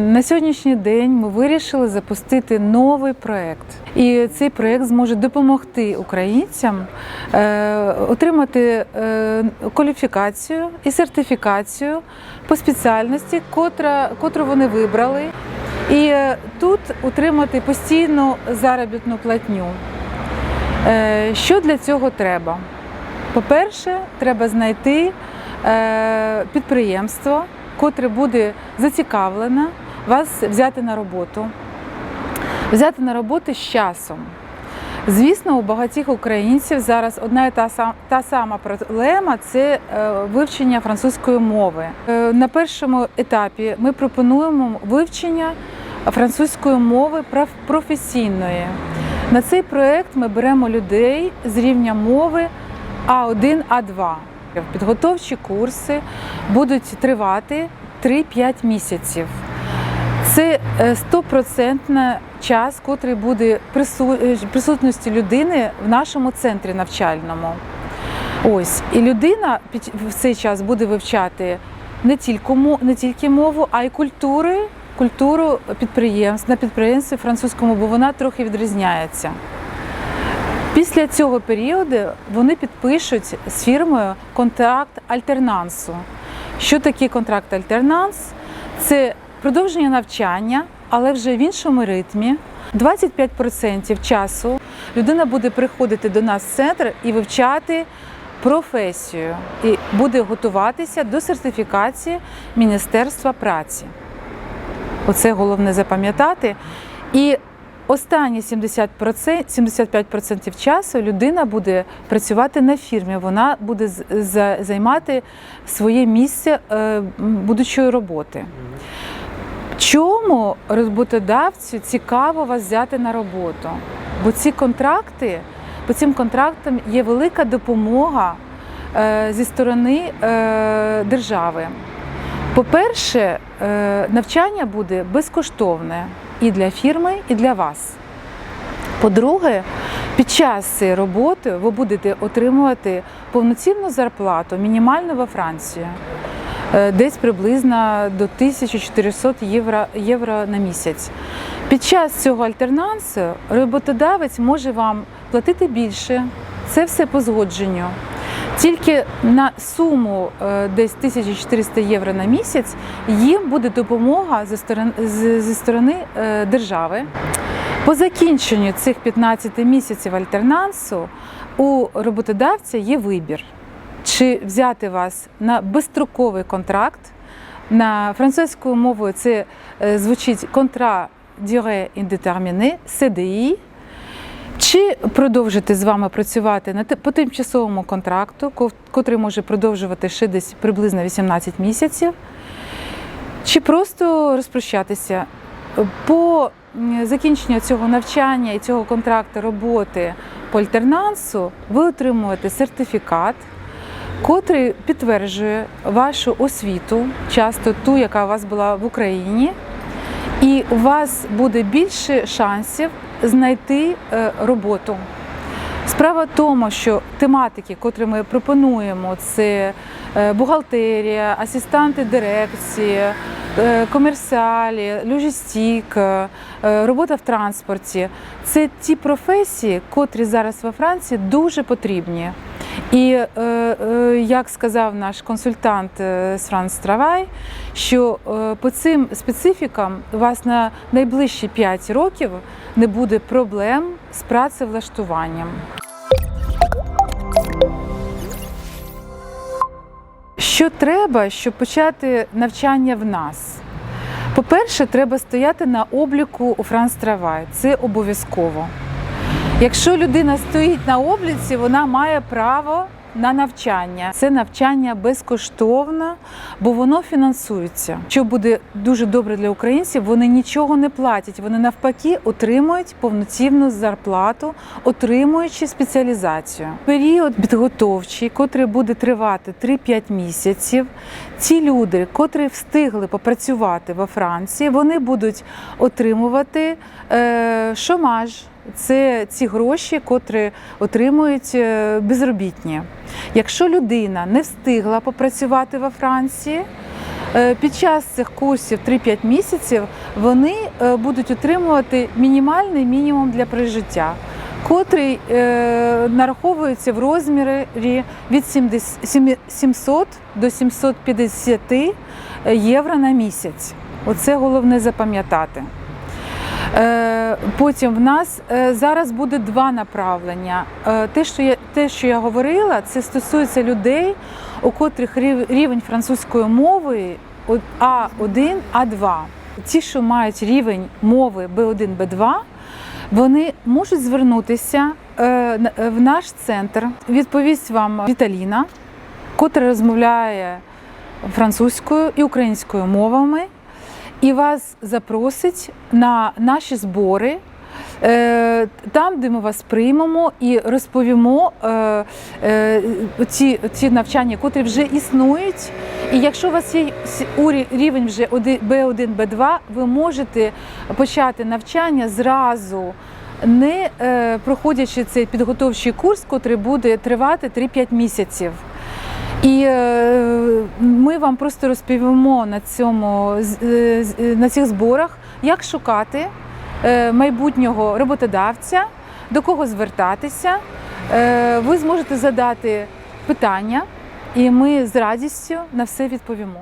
На сьогоднішній день ми вирішили запустити новий проект, і цей проект зможе допомогти українцям е, отримати е, кваліфікацію і сертифікацію по спеціальності, котра, котру вони вибрали, і е, тут отримати постійну заробітну платню. Що для цього треба? По-перше, треба знайти підприємство, котре буде зацікавлене вас взяти на роботу, взяти на роботу з часом. Звісно, у багатьох українців зараз одна і та сама, проблема це е, вивчення французької мови. Е, На першому етапі ми пропонуємо вивчення французької мови проф- професійної. На цей проект ми беремо людей з рівня мови А1, А2. Підготовчі курси будуть тривати 3-5 місяців. Це е, стопроцентний час, котрий буде е, присутності людини в нашому центрі навчальному. Ось і людина в цей час буде вивчати не тільки не тільки мову, а й культури, культуру підприємств на підприємстві французькому, бо вона трохи відрізняється. Після цього періоду вони підпишуть з фірмою контракт альтернансу. Що таке контракт альтернанс? Це продовження навчання, але вже в іншому ритмі. 25% часу людина буде приходити до нас в центр і вивчати професію, і буде готуватися до сертифікації Міністерства праці. Оце головне запам'ятати. І останні 70%, 75% часу людина буде працювати на фірмі, вона буде займати своє місце е, будучої роботи. Чому роботодавцю цікаво вас взяти на роботу? Бо ці контракти, по цим контрактам є велика допомога е, зі сторони е, держави. По-перше, е, навчання буде безкоштовне і для фірми, і для вас. По-друге, під час цієї роботи ви будете отримувати повноцінну зарплату, мінімальну во Франції, десь приблизно до 1400 євро, євро на місяць. Під час цього альтернансу роботодавець може вам платити більше, це все по згодженню. Тільки на суму е, десь 1400 євро на місяць їм буде допомога зі сторони е, держави. По закінченню цих 15 місяців альтернансу у роботодавця є вибір, чи взяти вас на безстроковий контракт. На французькою мовою це е, звучить контра дюре індетерміне, CDI, чи продовжити з вами працювати на по тимчасовому контракту, котрий може продовжувати ще десь приблизно 18 місяців, чи просто розпрощатися. По закінченню цього навчання і цього контракту роботи по альтернансу ви отримуєте сертифікат, котрий підтверджує вашу освіту, часто ту, яка у вас була в Україні, і у вас буде більше шансів знайти е, роботу. Справа в тому, що тематики, котрі ми пропонуємо, це е, бухгалтерія, асистенти дирекції, е, комерціалі, логістик, е, робота в транспорті. Це ті професії, котрі зараз во Франції дуже потрібні. І е, е, як сказав наш консультант е, з Франц Травай, що по цим специфікам у вас на найближчі 5 років не буде проблем з працевлаштуванням. Що треба, щоб почати навчання в нас? По-перше, треба стояти на обліку у Франц Травай. Це обов'язково. Якщо людина стоїть на обліці, вона має право на навчання. Це навчання безкоштовно, бо воно фінансується. Що буде дуже добре для українців, вони нічого не платять. Вони навпаки отримують повноцінну зарплату, отримуючи спеціалізацію. Період підготовчий, котрий буде тривати 3-5 місяців. Ці люди, котрі встигли попрацювати во Франції, вони будуть отримувати е, шомаж. Це ці гроші, котрі отримують е, безробітні. Якщо людина не встигла попрацювати во Франції, Е, Під час цих курсів 3-5 місяців вони е, будуть отримувати мінімальний мінімум для прожиття, котрий нараховується в розмірі від 700 до 750 євро на місяць. Оце головне запам'ятати. Е, Потім в нас е, зараз буде два направлення. Е, Те, що я, те, що я говорила, це стосується людей, у котрих рівень французької мови А1, А2. Ті, що мають рівень мови Б1, Б2, вони можуть звернутися в наш центр. Відповість вам Віталіна, котра розмовляє французькою і українською мовами і вас запросить на наші збори. е, Там, де ми вас приймемо і розповімо е, е, ці, ці навчання, котрі вже існують. І якщо у вас є рівень вже B1, B2, ви можете почати навчання зразу, не проходячи цей підготовчий курс, котрий буде тривати 3-5 місяців. І е, ми вам просто розповімо на цьому е, е, на цих зборах, як шукати майбутнього роботодавця, до кого звертатися. Ви зможете задати питання, і ми з радістю на все відповімо.